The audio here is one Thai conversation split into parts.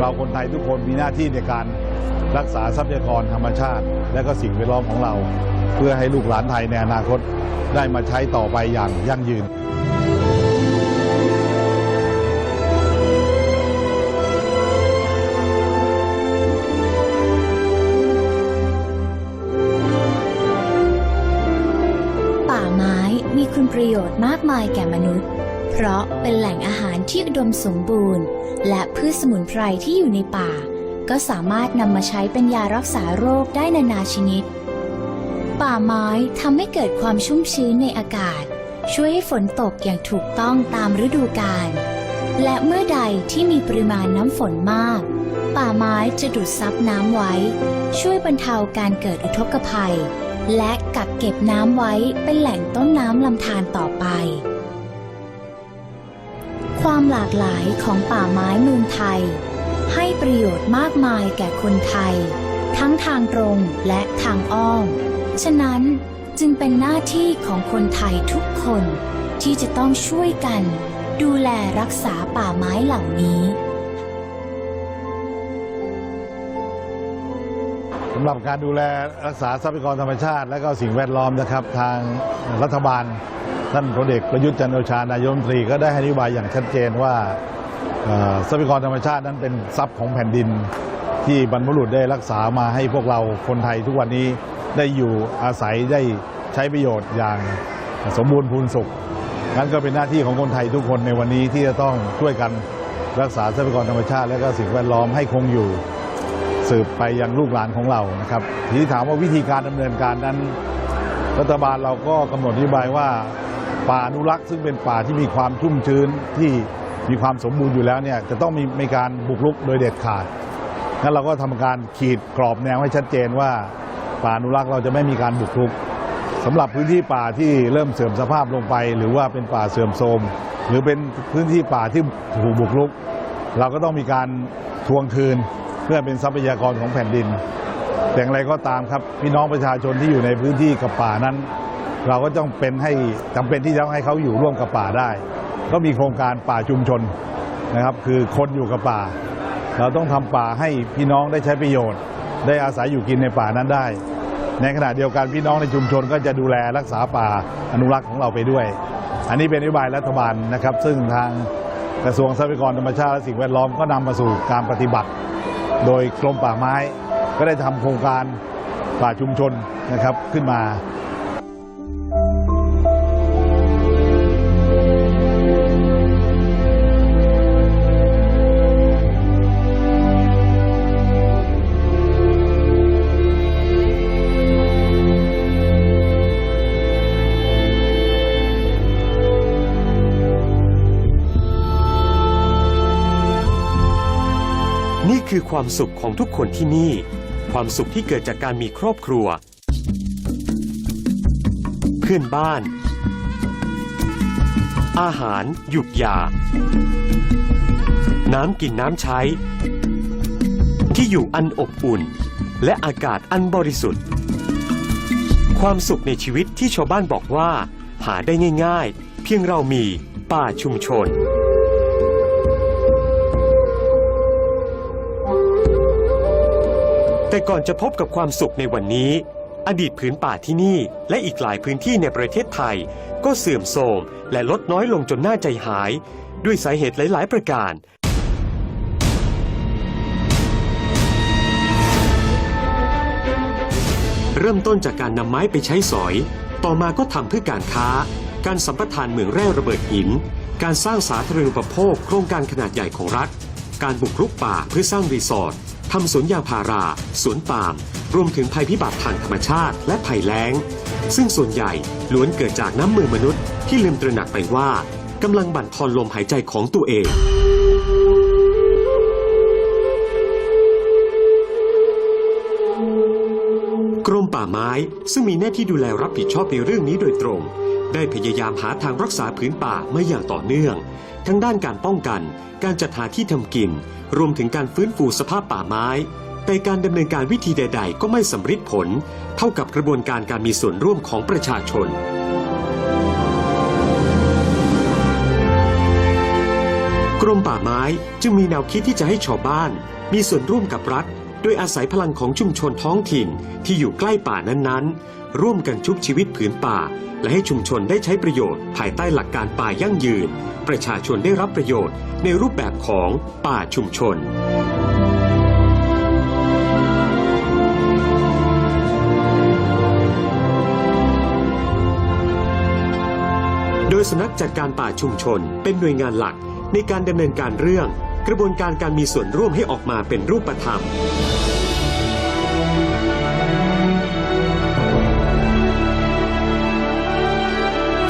เราคนไทยทุกคนมีหน้าที่ในการรักษาทรัพยากรธรรมชาติ และก็สิ่งแวดล้อมของเรา เพื่อให้ลูกหลานไทยในอนาคตได้มาใช้ต่อไปอย่างยั่งยืนป่าไม้มีคุณประโยชน์มากมายแก่มนุษย์ เพราะเป็นแหล่งอาหารที่อุดมสมบูรณ์ และพืชสมุนไพรที่อยู่ในป่า ก็สามารถนำมาใช้เป็นยารักษาโรคได้นานาชนิด ป่าไม้ทำให้เกิดความชุ่มชื้นในอากาศ ช่วยให้ฝนตกอย่างถูกต้องตามฤดูกาลและเมื่อใดที่มีปริมาณน้ำฝนมาก ป่าไม้จะดูดซับน้ำไว้ ช่วยบรรเทาการเกิดอุทกภัย และกักเก็บน้ำไว้เป็นแหล่งต้นน้ำลำธารต่อไป ความหลากหลายของป่าไม้เมืองไทย ให้ประโยชน์มากมายแก่คนไทย ทั้งทางตรงและทางอ้อม ฉะนั้นจึงเป็นหน้าที่ของคนไทยทุกคน ที่จะต้องช่วยกัน ดูแลรักษาป่าไม้เหล่านี้สำหรับการดูแลรักษาทรัพยากรธรรมชาติ และก็สิ่งแวดล้อมนะครับ ทางรัฐบาล ท่านพลเอกประยุทธ์จันโอชานายมนตรีก็ได้ให้นโยบายอย่างชัดเจนว่าทรัพยากรธรรมชาตินั้นเป็นทรัพย์ของแผ่นดิน ที่บรรพบุรุษได้รักษามาให้พวกเราคนไทยทุกวันนี้ได้อยู่อาศัยได้ใช้ประโยชน์อย่างสมบูรณ์พูนสุขนั้นก็เป็นหน้าที่ของคนไทยทุกคนในวันนี้ที่จะต้องช่วยกันรักษาทรัพยากรธรรมชาติ และก็สิ่งแวดล้อมให้คงอยู่สืบไปยังลูกหลานของเรานะครับทีนี้ถามว่าวิธีการดำเนินการนั้น รัฐบาลเราก็กำหนดนโยบายว่า ป่าอนุรักษ์ซึ่งเป็นป่าที่มีความชุ่มชื้นที่มีความสมบูรณ์อยู่แล้วเนี่ยจะต้องมีมีการบุกรุกโดยเด็ดขาดงั้นเราก็ทำการขีดกรอบแนวให้ชัดเจนว่า ป่าอนุรักษ์เราจะไม่มีการบุกรุกสำหรับพื้นที่ป่าที่เริ่มเสื่อมสภาพลงไป หรือว่าเป็นป่าเสื่อมโทรมหรือเป็นพื้นที่ป่าที่ถูกบุกรุก เราก็ต้องมีการทวงคืนเพื่อเป็นทรัพยากรของแผ่นดิน แต่อย่างไรก็ตามครับพี่น้องประชาชนที่อยู่ในพื้นที่กับป่านั้น เราก็ต้องเป็นให้จำเป็นที่จะต้องให้เขาอยู่ร่วมกับป่าได้ ก็มีโครงการป่าชุมชนนะครับ คือคนอยู่กับป่า เราต้องทำป่าให้พี่น้องได้ใช้ประโยชน์ ได้อาศัยอยู่กินในป่านั้นได้ ในขณะเดียวกันพี่น้องในชุมชนก็จะดูแลรักษาป่าอนุรักษ์ของเราไปด้วย อันนี้เป็นนโยบายรัฐบาลนะครับ ซึ่งทางกระทรวงทรัพยากรธรรมชาติและสิ่งแวดล้อมก็นำมาสู่การปฏิบัติ โดยกรมป่าไม้ก็ได้ทำโครงการป่าชุมชนนะครับขึ้นมา คือความสุขของทุกคนที่นี่ ความสุขที่เกิดจากการมีครอบครัว เพื่อนบ้าน อาหารหยุกยา น้ำกินน้ำใช้ ที่อยู่อันอบอุ่น และอากาศอันบริสุทธิ์ ความสุขในชีวิตที่ชาวบ้านบอกว่า หาได้ง่าย ๆ เพียงเรามีป่าชุมชน แต่ก่อนจะพบกับความสุขในวันนี้ อดีตผืนป่าที่นี่ และอีกหลายพื้นที่ในประเทศไทย ก็เสื่อมโทรมและลดน้อยลงจนน่าใจหาย ด้วยสาเหตุหลาย ๆ ประการ เริ่มต้นจากการนำไม้ไปใช้สอย ต่อมาก็ทำเพื่อการค้า การสัมปทานเหมืองแร่ระเบิดหิน การสร้างสาธารณูปโภคโครงการขนาดใหญ่ของรัฐ การบุกรุกป่าเพื่อสร้างรีสอร์ท ทำสวนยางพารา สวนปาล์มรวมถึงภัยพิบัติทางธรรมชาติ และภัยแล้ง ซึ่งส่วนใหญ่ล้วนเกิดจากน้ำมือมนุษย์ที่ลืมตระหนักไปว่ากำลังบั่นทอนลมหายใจของตัวเอง กรมป่าไม้ซึ่งมีหน้าที่ดูแลรับผิดชอบในเรื่องนี้โดยตรง ได้พยายามหาทางรักษาผืนป่ามาอย่างต่อเนื่อง ทั้งด้านการป้องกัน การจัดหาที่ทำกิน รวมถึงการฟื้นฟูสภาพป่าไม้ แต่การดำเนินการวิธีใด ๆ ก็ไม่สำเร็จผล เท่ากับกระบวนการการมีส่วนร่วมของประชาชนกรมป่าไม้จึงมีแนวคิดที่จะให้ชาวบ้าน มีส่วนร่วมกับรัฐ โดยอาศัยพลังของชุมชนท้องถิ่นที่อยู่ใกล้ป่านั้นๆ ร่วมกันชุบชีวิตผืนป่า และให้ชุมชนได้ใช้ประโยชน์ภายใต้หลักการป่ายั่งยืน ประชาชนได้รับประโยชน์ในรูปแบบของป่าชุมชนโดยสำนักจัดการป่าชุมชนเป็นหน่วยงานหลักในการดำเนินการเรื่อง กระบวนการการมีส่วนร่วมให้ออกมาเป็นรูปธรรม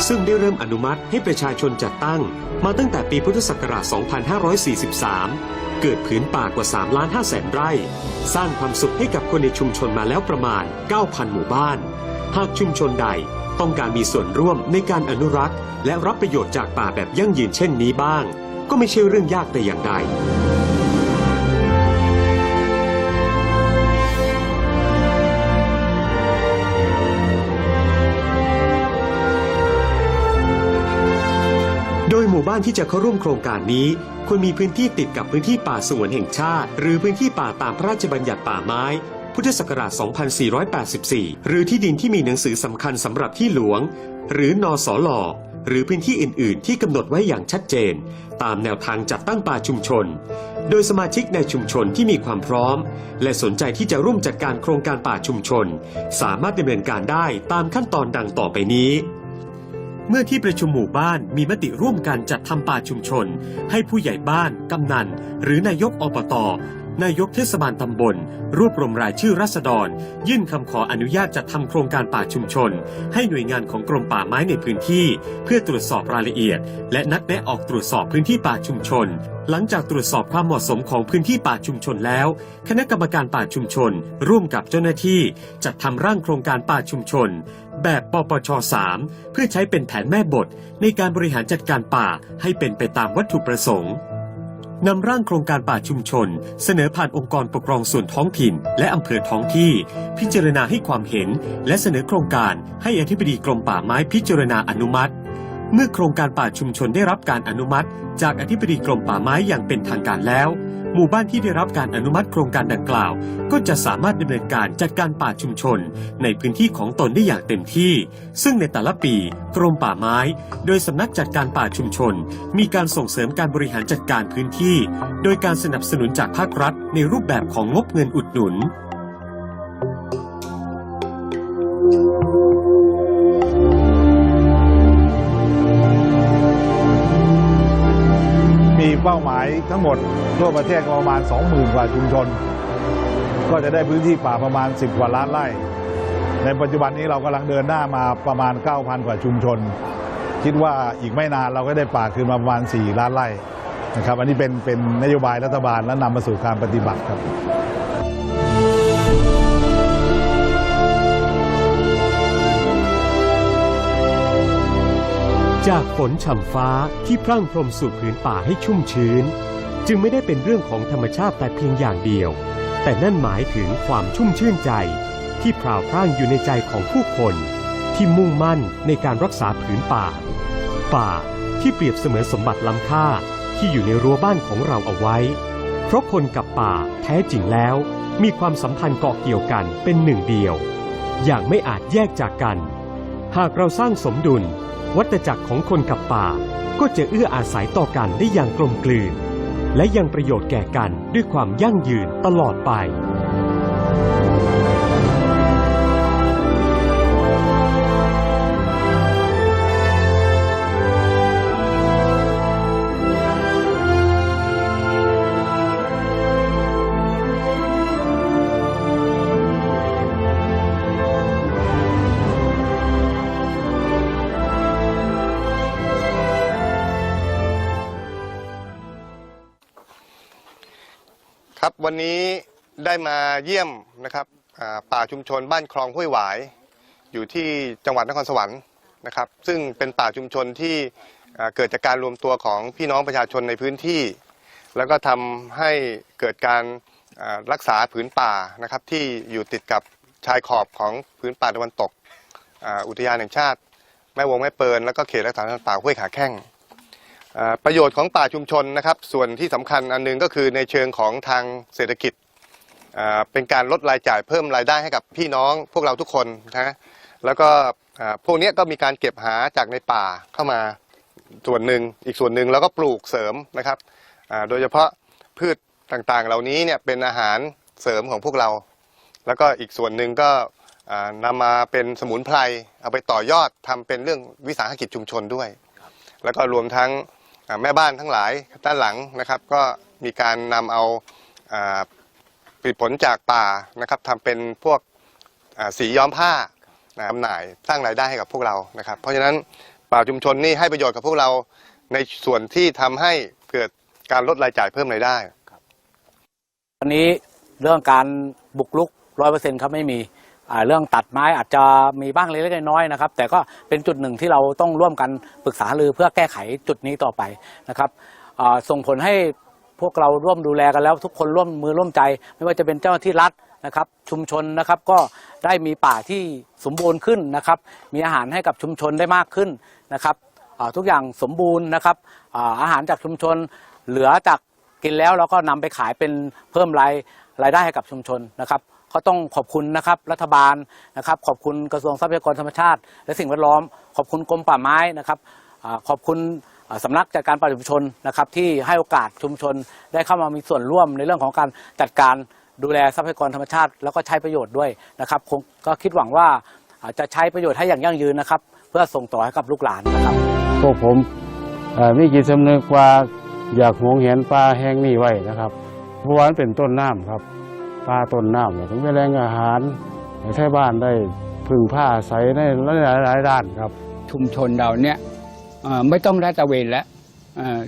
ซึ่งได้เริ่มอนุมัติให้ประชาชนจัดตั้ง มาตั้งแต่ปีพุทธศักราช 2543 เกิดผืนป่ากว่า 3 ล้าน5แสนไร่ สร้างความสุขให้กับคนในชุมชนมาแล้วประมาณ 9,000 หมู่บ้าน หากชุมชนใดต้องการมีส่วนร่วมในการอนุรักษ์ และรับประโยชน์จากป่าแบบยั่งยืนเช่นนี้บ้าง ก็ไม่ใช่เรื่องยากแต่อย่างใดโดยหมู่บ้านที่จะเข้าร่วมโครงการนี้ควรมีพื้นที่ติดกับพื้นที่ป่าสงวนแห่งชาติ หรือพื้นที่ป่าตามพระราชบัญญัติป่าไม้ พุทธศักราช 2484 หรือที่ดินที่มีหนังสือสำคัญสำหรับที่หลวง หรือนอสอลอ หรือพื้นที่อื่น ๆ ที่กำหนดไว้อย่างชัดเจน ตามแนวทางจัดตั้งป่าชุมชน โดยสมาชิกในชุมชนที่มีความพร้อม และสนใจที่จะร่วมจัดการโครงการป่าชุมชน สามารถดำเนินการได้ตามขั้นตอนดังต่อไปนี้เมื่อที่ประชุมหมู่บ้านมีมติร่วมกันจัดทำป่าชุมชน ให้ผู้ใหญ่บ้าน กำนัน หรือนายกอบต นายกเทศบาลตำบล รวบรวมรายชื่อรัษฎร ยื่นคำขออนุญาตจัดทำโครงการป่าชุมชน ให้หน่วยงานของกรมป่าไม้ในพื้นที่ เพื่อตรวจสอบรายละเอียด และนัดแนะออกตรวจสอบพื้นที่ป่าชุมชน หลังจากตรวจสอบความเหมาะสมของพื้นที่ป่าชุมชนแล้ว คณะกรรมการป่าชุมชน ร่วมกับเจ้าหน้าที่จัดทำร่างโครงการป่าชุมชน แบบปปช 3 เพื่อใช้เป็นแผนแม่บท ในการบริหารจัดการป่าให้เป็นไปตามวัตถุประสงค์ นำร่างโครงการป่าชุมชน เสนอผ่านองค์กรปกครองส่วนท้องถิ่น และอำเภอท้องที่ พิจารณาให้ความเห็น และเสนอโครงการให้อธิบดีกรมป่าไม้พิจารณาอนุมัติ เมื่อโครงการป่าชุมชนได้รับการอนุมัติ จากอธิบดีกรมป่าไม้อย่างเป็นทางการแล้ว หมู่บ้านที่ได้รับการอนุมัติโครงการดังกล่าว ก็จะสามารถดำเนินการจัดการป่าชุมชน ในพื้นที่ของตนได้อย่างเต็มที่ ซึ่งในแต่ละปี กรมป่าไม้ โดยสำนักจัดการป่าชุมชน มีการส่งเสริมการบริหารจัดการพื้นที่ โดยการสนับสนุนจากภาครัฐ ในรูปแบบของงบเงินอุดหนุนมี ทั้งหมดทั่วประเทศก็ประมาณ 20,000 กว่าชุมชน ก็จะได้พื้นที่ป่าประมาณ 10 กว่าล้านไร่ ในปัจจุบันนี้เรากำลังเดินหน้ามาประมาณ 9,000 กว่าชุมชน คิดว่าอีกไม่นานเราก็ได้ป่าคืนมาประมาณ 4 ล้านไร่นะครับอันนี้เป็นเป็นนโยบายรัฐบาลและนำมาสู่การปฏิบัติครับจากฝนฉ่ำฟ้าที่พรั่งพรมสู่ผืนป่าให้ชุ่มชื้น จึงไม่ได้เป็นเรื่องของธรรมชาติแต่เพียงอย่างเดียว แต่นั่นหมายถึงความชุ่มชื่นใจ ที่พราวพร่างอยู่ในใจของผู้คน ที่มุ่งมั่นในการรักษาผืนป่า ป่าที่เปรียบเสมือนสมบัติล้ำค่าที่อยู่ในรั้วบ้านของเราเอาไว้ เพราะคนกับป่าแท้จริงแล้ว มีความสัมพันธ์เกาะเกี่ยวกันเป็นหนึ่งเดียว อย่างไม่อาจแยกจากกัน หากเราสร้างสมดุล วัฏจักรของคนกับป่าก็จะเอื้ออาศัยต่อกันได้อย่างกลมกลืน และยังประโยชน์แก่กันด้วยความยั่งยืนตลอดไป วันนี้ได้มาเยี่ยมนะครับป่าชุมชนบ้านคลองห้วยหวาย อยู่ที่จังหวัดนครสวรรค์นะครับ ซึ่งเป็นป่าชุมชนที่เกิดจากการรวมตัวของพี่น้องประชาชนในพื้นที่ แล้วก็ทำให้เกิดการรักษาผืนป่านะครับที่อยู่ติดกับชายขอบของผืนป่าตะวันตก อุทยานแห่งชาติ แม่วงแม่เปิลแล้วก็เขตรักษาพันธุ์ป่าห้วยขาแข้ง ประโยชน์ของป่าชุมชนนะครับ ส่วนที่สำคัญอันหนึงก็คือในเชิงของทางเศรษฐกิจเป็นการลดรายจ่ายเพิ่มรายได้ให้กับพี่น้องพวกเราทุกคนนะแล้วก็พวกนี้ก็มีการเก็บหาจากในป่าเข้ามาส่วนหนึ่งอีกส่วนหนึ่งแล้วก็ปลูกเสริมนะครับโดยเฉพาะพืชต่างๆ เหล่านี้เนี่ยเป็นอาหารเสริมของพวกเรา แล้วก็อีกส่วนหนึ่งก็อ่านำมาเป็นสมุนไพรเอาไปต่อยอดทำเป็นเรื่องวิสาหกิจชุมชนด้วย แล้วก็รวมทั้ง แม่บ้านทั้งหลายด้านหลังนะครับ ก็มีการนำเอาผลิตผลจากป่านะครับทำเป็นพวกสีย้อมผ้านะจำหน่ายสร้างรายได้ให้กับพวกเรานะครับ เพราะฉะนั้นป่าชุมชนนี่ให้ประโยชน์กับพวกเราในส่วนที่ทำให้เกิดการลดรายจ่ายเพิ่มรายได้วันนี้เรื่องการบุกรุกร้อยเปอร์เซ็นต์ครับไม่มี เรื่องตัดไม้อาจจะมีบ้างเล็กๆน้อยๆนะครับ แต่ก็เป็นจุดหนึ่งที่เราต้องร่วมกันปรึกษาหรือเพื่อแก้ไขจุดนี้ต่อไปนะครับส่งผลให้พวกเราร่วมดูแลกันแล้ว ทุกคนร่วมมือร่วมใจ ไม่ว่าจะเป็นเจ้าหน้าที่รัฐนะครับ ชุมชนนะครับก็ได้มีป่าที่สมบูรณ์ขึ้นนะครับ มีอาหารให้กับชุมชนได้มากขึ้นนะครับทุกอย่างสมบูรณ์นะครับอาอาหารจากชุมชนเหลือจากกินแล้วเราก็นำไปขายเป็นเพิ่มรายรายได้ให้กับชุมชนนะครับ ก็ต้องขอบคุณนะครับรัฐบาลนะครับ ขอบคุณกระทรวงทรัพยากรธรรมชาติ และสิ่งแวดล้อม ขอบคุณกรมป่าไม้นะครับขอบคุณสำนักจัดการป่าชุมชนนะครับที่ให้โอกาสชุมชนได้เข้ามามีส่วนร่วมในเรื่องของการจัดการดูแลทรัพยากรธรรมชาติ แล้วก็ใช้ประโยชน์ด้วยนะครับคงก็คิดหวังว่าจะใช้ประโยชน์ให้อย่างยั่งยืนนะครับ เพื่อส่งต่อให้กับลูกหลานนะครับ พวกผมมีจิตสำนึกว่าอยากหวงเห็นปลาแห้งนี้ไว้นะครับเพราะว่ามันเป็นต้นน้ำครับาต้นน้ำเนี่ยถึงเป็นแหล่งอาหารให้ชาวบ้านได้พึ่งผ้าอาศัยในหลายๆด้านครับ ชุมชนเราเนี่ยเอ่อไม่ต้องลาดตระเวนแล้วเอ่อ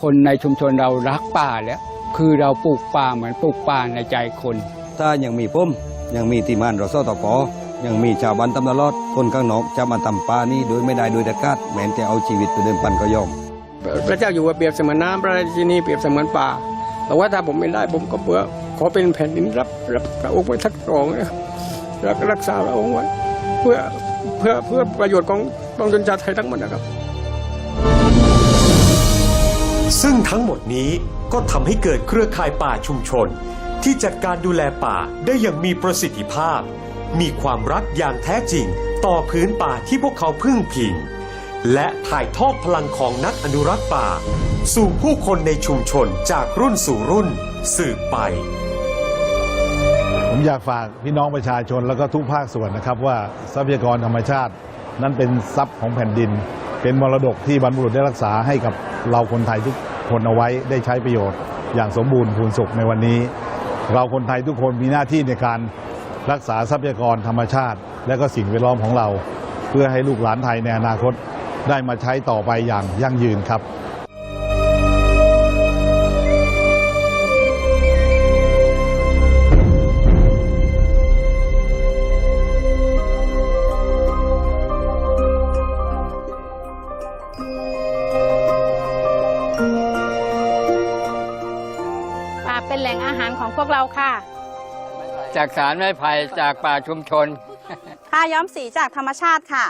คนในชุมชนเรารักป่าแล้วคือเราปลูกป่าเหมือนปลูกป่าในใจคน ถ้ายังมีผมยังมีทีมงานรสตกยังมีชาวบ้านตำตลอด คนข้างนอกจะมาทำปลานี้โดยไม่ได้โดยเด็ดขาดแม้จะเอาชีวิตไปเดิมพันก็ยอมพระเจ้าอยู่หัวเปรียบเสมือนน้ำพระราชินีเปรียบเสมือนป่าแต่ว่าถ้าผมไม่ได้ผมก็เพื่อข อเป็นแผ่นดินรับรับพระองค์ไว้ทักรองนะครับรักรักษาพระองค์ไว้เพื่อเพื่อเพื่อประโยชน์ของปวงชนชาวไทยทั้งหมดนะครับ ซึ่งทั้งหมดนี้ก็ทำให้เกิดเครือข่ายป่าชุมชน ที่จัดการดูแลป่าได้อย่างมีประสิทธิภาพ มีความรักอย่างแท้จริง ต่อพื้นป่าที่พวกเขาพึ่งพิง และถ่ายทอดพลังของนักอนุรักษ์ป่า สู่ผู้คนในชุมชนจากรุ่นสู่รุ่น สืบไป ผมอยากฝากพี่น้องประชาชนแล้วก็ทุกภาคส่วนนะครับ ว่าทรัพยากรธรรมชาติ นั้นเป็นทรัพย์ของแผ่นดิน เป็นมรดกที่บรรพบุรุษได้รักษาให้กับเราคนไทยทุกคนเอาไว้ได้ใช้ประโยชน์ อย่างสมบูรณ์พูนสุขในวันนี้ เราคนไทยทุกคนมีหน้าที่ในการรักษาทรัพยากรธรรมชาติ และก็สิ่งแวดล้อมของเรา เพื่อให้ลูกหลานไทยในอนาคตได้มาใช้ต่อไปอย่างยั่งยืนครับ ป่าเป็นแหล่งอาหารของพวกเราค่ะ จากสารไม้ไผ่จากป่าชุมชนผ้าย้อมสีจากธรรมชาติค่ะ